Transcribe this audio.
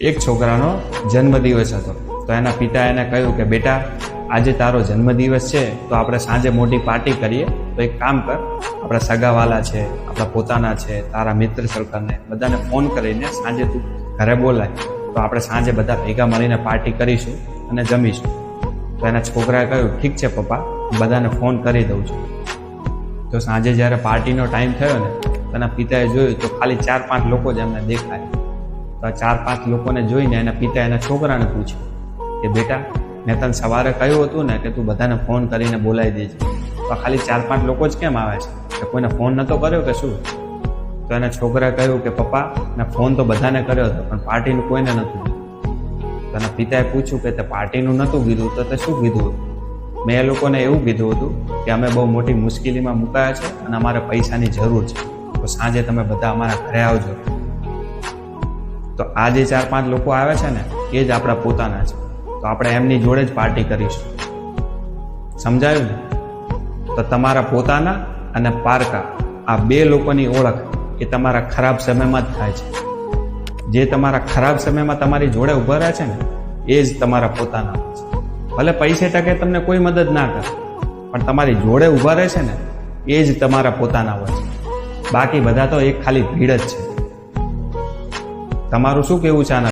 એક છોકરાનો જન્મદિવસ હતો. તો એના પિતા એને કહ્યું કે, બેટા, આજે તારો જન્મદિવસ છે, તો આપણે સાંજે મોટી પાર્ટી કરીએ. તો એક કામ કર, આપણા સગાવાલા છે, આપણા પોતાના છે, તારા મિત્ર સર્કલને બધાને ફોન કરીને સાંજે તું ઘરે બોલાય. તો આપણે સાંજે બધા ભેગા મળીને પાર્ટી કરીશું અને જમીશું. તો એના છોકરાએ કહ્યું, ઠીક છે પપ્પા બધાને ફોન કરી દઉં છું. તો સાંજે જ્યારે પાર્ટીનો ટાઈમ થયો ને, તો એના પિતાએ જોયું તો ખાલી ચાર પાંચ લોકો જ એમને દેખાય. તો આ ચાર, પાંચ લોકોને જોઈને એના પિતા એના છોકરાને પૂછ્યું કે, બેટા, મેં તને સવારે કહ્યું હતું ને કે તું બધાને ફોન કરીને બોલાવી દેજે. તો ખાલી ચાર, પાંચ લોકો જ કેમ આવે છે? કે કોઈને ફોન નતો કર્યો કે શું? તો એના છોકરાએ કહ્યું કે, પપ્પા, મેં ફોન તો બધાને કર્યો હતો, પણ પાર્ટીનું કોઈને નહોતું. તો એના પિતાએ પૂછ્યું કે, તે પાર્ટીનું નહોતું કીધું તો તે શું કીધું મેં એ લોકોને એવું કીધું હતું કે, અમે બહુ મોટી મુશ્કેલીમાં મુકાયા છે અને અમારે પૈસાની જરૂર છે. તો સાંજે તમે બધા અમારા ઘરે આવજો. તો આ જે ચાર પાંચ લોકો આવે છે ને, એ જ આપણા પોતાના છે. તો આપણે એમની જોડે જ પાર્ટી કરીશું. સમજાયું ને? તો તમારા પોતાના અને પારકા, આ બે લોકોની ઓળખ એ તમારા ખરાબ સમયમાં જ થાય છે. જે તમારા ખરાબ સમયમાં તમારી જોડે ઊભા રહે છે ને, એ જ તમારા પોતાના ભલે પૈસે ટકે તમને કોઈ મદદ ના કરે, પણ તમારી જોડે ઊભા રહે છે ને, એ જ તમારા પોતાના હોય છે. બાકી બધા તો એક ખાલી ભીડ જ છે. તમારું શું કેવું છે આના